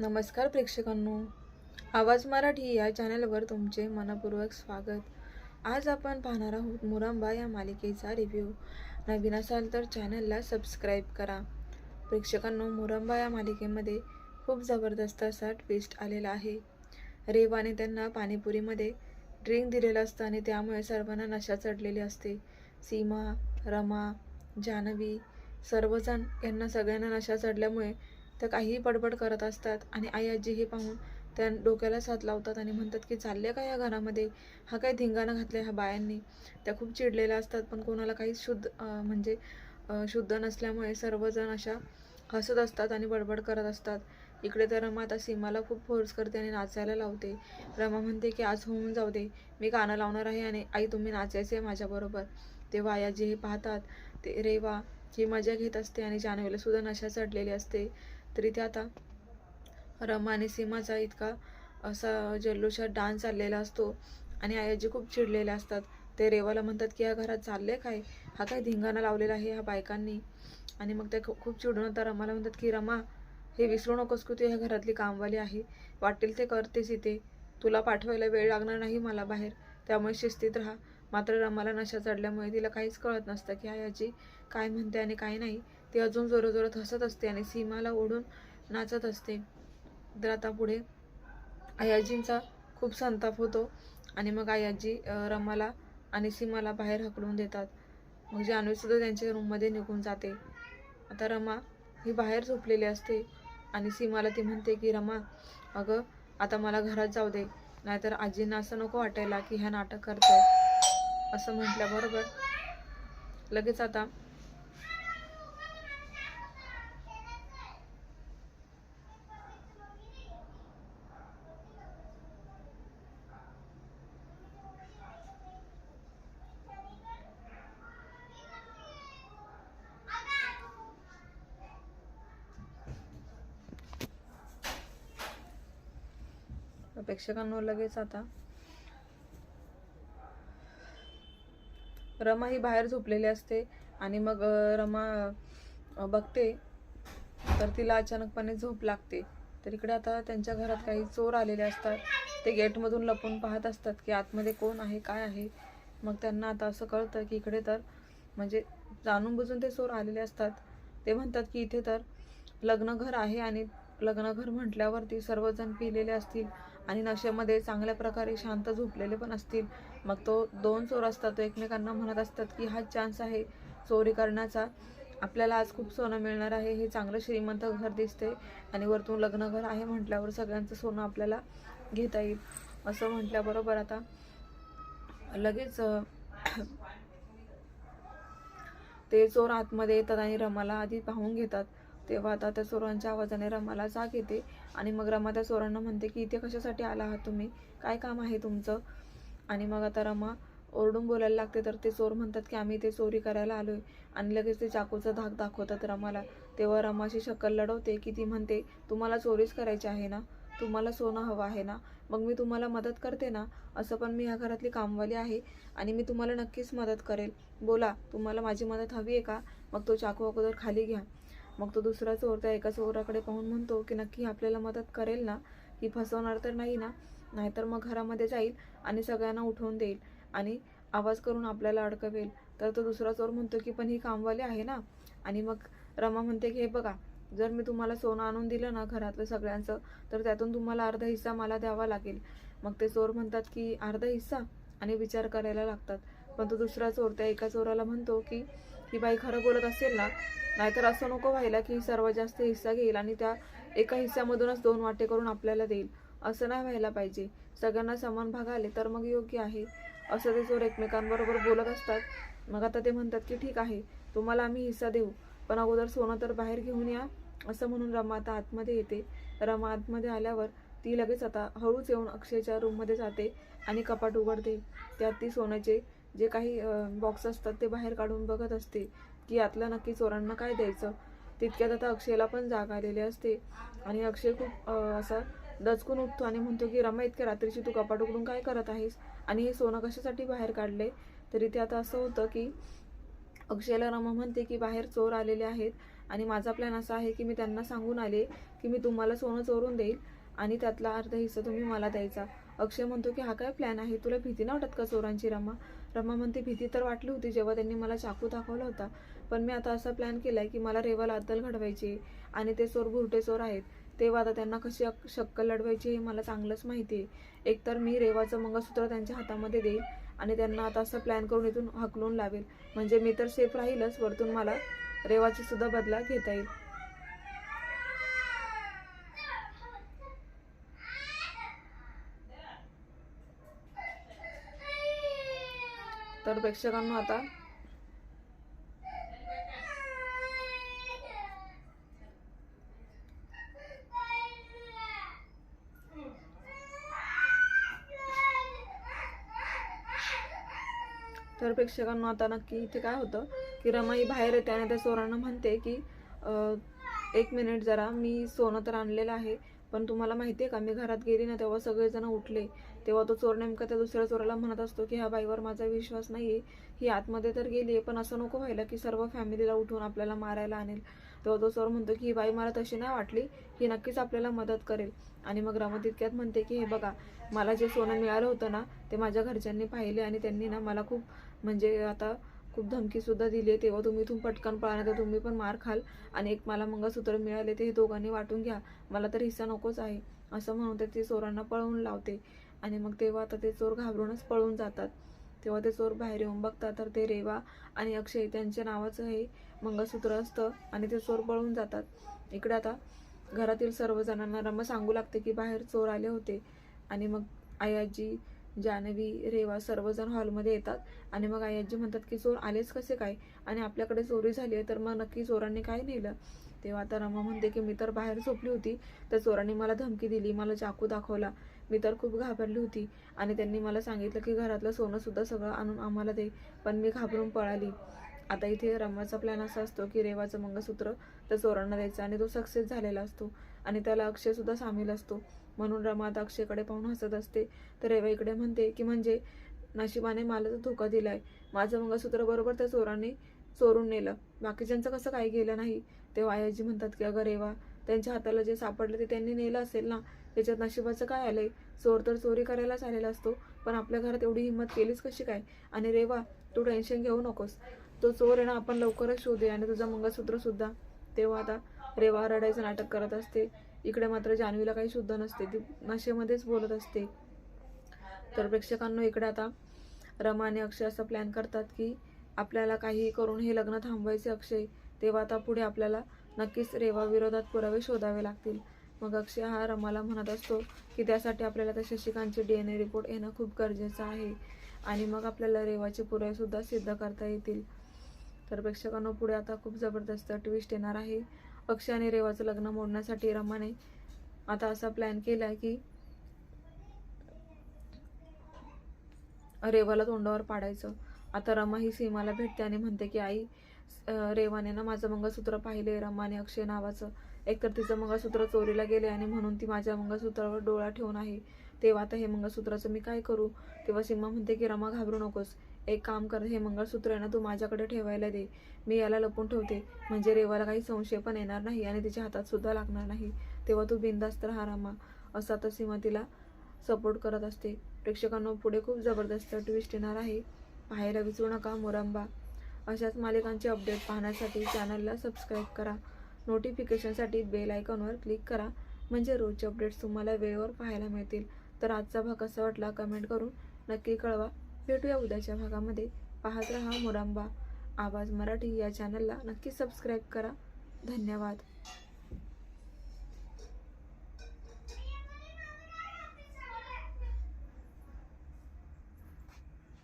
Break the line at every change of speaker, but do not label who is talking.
नमस्कार प्रेक्षकांनो. आवाज मराठी या चॅनलवर तुमचे मनपूर्वक स्वागत. आज आपण पाहणार आहोत मुरांबा या मालिकेचा रिव्ह्यू नवीन असाल तर चॅनलला सबस्क्राईब करा. प्रेक्षकांनो मुरंबा या मालिकेमध्ये खूप जबरदस्त असा ट्विस्ट आलेला आहे. रेवाने त्यांना पाणीपुरीमध्ये ड्रिंक दिलेलं असतं आणि त्यामुळे सर्वांना नशा चढलेली असते. सीमा रमा जान्हवी सर्वजण यांना सगळ्यांना नशा चढल्यामुळे त्या काहीही बडबड करत असतात आणि आई आजी हे पाहून त्या डोक्याला साथ लावतात आणि म्हणतात की चालले का या घरामध्ये? हा काय धिंगाणा घातलाय ह्या बायांनी? त्या खूप चिडलेल्या असतात पण कोणाला काही शुद्ध म्हणजे शुद्ध नसल्यामुळे सर्वजण अशा हसत असतात आणि बडबड करत असतात. इकडे तर रमा आता सीमाला खूप फोर्स करते आणि नाचायला लावते. रमा म्हणते की आज होऊन जाऊ दे. मी गाणं लावणार आहे आणि आई तुम्ही नाचायचे आहे माझ्याबरोबर तेव्हा आई आजी हे पाहतात ते रेवा ही मजा घेत असते आणि जान्हवीला सुद्धा नशा चढलेली असते. तरी ते आता रमा आणि सीमाचा इतका असा जल्लोषात डान्स चाललेला असतो आणि आयाजी खूप चिडलेल्या असतात. ते रेवाला म्हणतात की या घरात चालले काय? हा काय धिंगाणा लावलेला आहे ह्या बायकांनी? आणि मग ते खूप चिडून होता रमाला म्हणतात की रमा हे विसरू नकोस की तू ह्या घरातली कामवाली आहे. वाटेल ते करतेस इथे. तुला पाठवायला वेळ लागणार नाही मला बाहेर. त्यामुळे शिस्तीत राहा. मात्र रमाला नशा चढल्यामुळे तिला काहीच कळत नसतं की आयाची काय म्हणते आणि काय नाही. ती अजून जोराजोरात हसत असते आणि सीमाला ओढून नाचत असते. तर आता पुढे आयाजींचा खूप संताप होतो आणि मग आयाजी रमाला आणि सीमाला बाहेर हकलून देतात. मग जान्हवीसुद्धा त्यांच्या रूममध्ये निघून जाते. आता रमा ही बाहेर झोपलेली असते आणि सीमाला ती म्हणते की रमा अगं आता मला घरात जाऊ दे. नाहीतर आजींना असं नको वाटायला की ह्या नाटक करताय. असं म्हटल्याबरोबर लगेच आता प्रेक्षकांवर लगेच आता रमा ही बाहेर झोपलेली असते आणि मग रमा बघते. तर तिला अचानकपणे झोप लागते. तर इकडे आता त्यांच्या घरात काही चोर आलेले असतात. ते गेटमधून लपून पाहत असतात की आतमध्ये कोण आहे काय आहे. मग त्यांना आता असं कळतं की इकडे तर म्हणजे जाणून बुजून ते चोर आलेले असतात. ते म्हणतात की इथे तर लग्नघर आहे आणि लग्नघर म्हटल्यावरती सर्वजण पिलेले असतील आणि नशेमध्ये चांगल्या प्रकारे शांत झोपलेले पण असतील. मग तो दोन चोर असतात तो एकमेकांना म्हणत असतात की हा चान्स आहे चोरी करण्याचा. आपल्याला आज खूप सोनं मिळणार आहे हे चांगलं श्रीमंत घर दिसते आणि वरतून लग्नघर आहे म्हटल्यावर सगळ्यांचं सोनं आपल्याला घेता येईल. असं म्हटल्याबरोबर आता लगेच ते चोर आतमध्ये येतात आणि रमाला आधी पाहून घेतात. तेव्हा आता त्या चोरांच्या आवाजाने रमाला जाग येते आणि मग रमा त्या चोरांना म्हणते की इथे कशासाठी आला आहात तुम्ही? काय काम आहे तुमचं? आणि मग आता रमा ओरडून बोलायला लागते तर ते चोर म्हणतात की आम्ही ते चोरी करायला आलो आहे आणि लगेच ते चाकूचा धाक दाखवतात रमाला. तेव्हा रमाशी शक्कल लढवते की ती म्हणते तुम्हाला चोरीच करायची आहे ना? तुम्हाला सोनं हवं आहे ना? मग मी तुम्हाला मदत करते ना? असं पण मी ह्या घरातली कामवाली आहे आणि मी तुम्हाला नक्कीच मदत करेल. बोला तुम्हाला माझी मदत हवी आहे का? मग तो चाकू अगोदर खाली घ्या. मग तो दुसरा चोर त्या एका चोराकडे पाहून म्हणतो की नक्की आपल्याला मदत करेल ना? ही फसवणार तर नाही ना? नाहीतर मग घरामध्ये जाईल आणि सगळ्यांना उठवून देईल आणि आवाज करून आपल्याला अडकवेल. तर तो दुसरा चोर म्हणतो की पण ही कामवाली आहे ना? आणि मग रमा म्हणते की हे बघा जर मी तुम्हाला सोनं आणून दिलं ना घरातलं सगळ्यांचं तर त्यातून तुम्हाला अर्धा हिस्सा मला द्यावा लागेल. मग ते चोर म्हणतात की अर्धा हिस्सा? आणि विचार करायला लागतात. पण तो दुसरा चोर त्या एका चोराला म्हणतो की ही बाई खरं बोलत असेल ना नाहीतर असं नको व्हायला की सर्वात जास्त हिस्सा घेईल आणि त्या एका हिस्स्यामधूनच दोन वाटे करून आपल्याला देईल. असं नाही व्हायला पाहिजे. सगळ्यांना समान भाग आले तर मग योग्य आहे. असं ते चोर एकमेकांबरोबर बोलत असतात. मग आता ते म्हणतात की ठीक आहे तुम्हाला आम्ही हिस्सा देऊ. पण अगोदर सोनं तर बाहेर घेऊन या असं म्हणून रमा आता आतमध्ये येते. रमा आतमध्ये आल्यावर ती लगेच आता हळूच येऊन अक्षयच्या रूममध्ये जाते आणि कपाट उघडते. त्यात ती सोन्याचे जे काही बॉक्स असतात ते बाहेर काढून बघत असते की यातलं नक्की चोरांना काय द्यायचं? तितक्यात आता अक्षयला पण जाग आलेली असते. आणि अक्षय खूप असा दचकून उठतो आणि म्हणतो की रमा इतक्या रात्रीची तू कपाट उघडून काय करत आहेस? आणि हे सोनं कशासाठी बाहेर काढले तरी ते आता असं होतं की अक्षयला रमा म्हणते की बाहेर चोर आलेले आहेत आणि माझा प्लॅन असा आहे की मी त्यांना सांगून आले की मी तुम्हाला सोनं चोरून देईल आणि त्यातला अर्धा हिस्सा तुम्ही मला द्यायचा. अक्षय म्हणतो की हा काय प्लॅन आहे? तुला भीती नाही वाटत का चोरांची रमा रमा म्हणते भीती तर वाटली होती जेव्हा त्यांनी मला चाकू दाखवला होता. पण मी आता असा प्लॅन केलाय की मला रेवाला अद्दल घडवायची आणि ते चोर भुरटे चोर आहेत तेव्हा आता त्यांना कशी शक्कल लढवायची हे मला चांगलंच माहिती आहे. एकतर मी रेवाचं मंगळसूत्र त्यांच्या हातामध्ये देईल आणि त्यांना आता असं प्लॅन करून इथून हकलून लावेल. म्हणजे मी तर सेफ राहीलच वरतून मला रेवाची सुद्धा बदला घेता येईल. तर प्रेक्षकांना आता तर प्रेक्षकांना आता नक्की इथे काय होतं की रमाई बाहेर येते आणि त्या चोरांना म्हणते की एक मिनिट जरा मी सोनं तर आणलेलं आहे पण तुम्हाला माहिती आहे का मी घरात गेली ना तेव्हा सगळेजण उठले. तेव्हा तो चोर नेमका त्या दुसऱ्या चोराला म्हणत असतो की ह्या बाईवर माझा विश्वास नाही आहे ही आतमध्ये तर गेली आहे पण असं नको व्हायला की सर्व फॅमिलीला उठून आपल्याला मारायला आणेल. तेव्हा तो चोर म्हणतो की ही बाई मला तशी नाही वाटली ही नक्कीच आपल्याला मदत करेल. आणि मग रमा तितक्यात म्हणते की हे बघा मला जे सोनं मिळालं होतं ना ते माझ्या घरच्यांनी पाहिले आणि त्यांनी ना मला खूप म्हणजे आता खूप धमकीसुद्धा दिली आहे. तेव्हा तुम्ही इथून पटकन पळा तर तुम्ही पण मार खाल आणि एक मला मंगळसूत्र मिळाले ते हे दोघांनी वाटून घ्या. मला तर हिस्सा नकोच आहे. असं म्हणून ते ती चोरांना पळवून लावते. आणि मग तेव्हा आता ते चोर घाबरूनच पळून जातात. तेव्हा ते चोर बाहेर येऊन बघतात. तर ते रेवा आणि अक्षय त्यांच्या नावाचं हे मंगळसूत्र असतं आणि ते चोर पळून जातात. इकडे आता घरातील सर्वजणांना रमा सांगू लागते की बाहेर चोर आले होते. आणि मग आई आजी जानवी रेवा सर्वजण हॉलमध्ये येतात. आणि मग आयाजी म्हणतात की चोर आलेच कसे काय? आणि आपल्याकडे चोरी झाली आहे तर मग नक्की चोरांनी काय नेलं? तेव्हा आता रमा म्हणते की मी तर बाहेर झोपली होती तर चोरांनी मला धमकी दिली मला चाकू दाखवला. मी तर खूप घाबरली होती आणि त्यांनी मला सांगितलं की घरातलं सोनंसुद्धा सगळं आणून आम्हाला दे पण मी घाबरून पळाली. आता इथे रमाचा प्लॅन असा असतो की रेवाचं मंगळसूत्र त्या चोरांना द्यायचं आणि तो सक्सेस झालेला असतो आणि त्याला अक्षयसुद्धा सामील असतो. म्हणून रमा आता अक्षयकडे पाहून हसत असते. तर रेवा इकडे म्हणते की म्हणजे नशिबाने मला तर धोका दिलाय. माझं मंगळसूत्र बरोबर त्या चोरांनी चोरून नेलं. बाकीच्यांचं कसं काही गेलं नाही? तेव्हा आयाजी म्हणतात की अगं रेवा त्यांच्या हाताला जे सापडलं ते त्यांनी नेलं असेल ना? त्याच्यात नशिबाचं काय आलंय? चोर तर चोरी करायलाच आलेला असतो पण आपल्या घरात एवढी हिंमत केलीच कशी काय? आणि रेवा तू टेन्शन घेऊ नकोस. तो चोर आहे ना आपण लवकरच शोधूया आणि तुझं मंगळसूत्र सुद्धा. तेव्हा आता रेवा रडायचं नाटक करत असते. इकडे मात्र जान्हवीला काही शुद्ध नसते. ती नशेमध्येच बोलत असते. तर प्रेक्षकांनो इकडे आता रमा आणि अक्षय असा प्लॅन करतात की आपल्याला काही करून हे लग्न थांबवायचे अक्षय तेव्हा आता पुढे आपल्याला नक्कीच रेवा विरोधात पुरावे शोधावे लागतील. मग अक्षय हा रमाला म्हणत असतो की त्यासाठी आपल्याला त्या शशिकांतचे डी एन ए रिपोर्ट येणं खूप गरजेचं आहे आणि मग आपल्याला रेवाचे पुरावेसुद्धा सिद्ध करता येतील. तर प्रेक्षकांनो पुढे आता खूप जबरदस्त ट्विस्ट येणार आहे. अक्षय आणि रेवाचं लग्न मोडण्यासाठी रमाने आता असा प्लॅन केला की रेवाला तोंडावर पाडायचं. आता रमा ही सीमाला भेटते आणि म्हणते की आई रेवाने ना माझं मंगळसूत्र पाहिले रमाने अक्षय नावाचं. एकतर तिचं मंगळसूत्र चोरीला गेले आणि म्हणून ती माझ्या मंगळसूत्रावर डोळा ठेवून आहे. तेव्हा आता हे मंगळसूत्राचं मी काय करू? तेव्हा सीमा म्हणते की रमा घाबरू नकोस. एक काम कर हे मंगळसूत्र आहे ना तू माझ्याकडे ठेवायला दे. मी याला लपून ठेवते. म्हणजे रेवाला काही संशय पण येणार नाही आणि तिच्या हातात सुद्धा लागणार नाही. तेव्हा तू बिंदास्त राहा रामा. असा आता सीमा तिला सपोर्ट करत असते. प्रेक्षकांना पुढे खूप जबरदस्त ट्विस्ट येणार आहे. पाहायला विसरू नका मुरंबा. अशाच मालिकांचे अपडेट पाहण्यासाठी चॅनलला सबस्क्राईब करा. नोटिफिकेशनसाठी बेल आयकॉनवर क्लिक करा. म्हणजे रोजचे अपडेट्स तुम्हाला वेळेवर पाहायला मिळतील. तर आजचा भाग कसा वाटला कमेंट करून नक्की कळवा. भेटूया उद्याच्या भागामध्ये. पाहत रहा मोरांबा आवाज मराठी या चॅनलला नक्की सबस्क्राईब करा. धन्यवाद.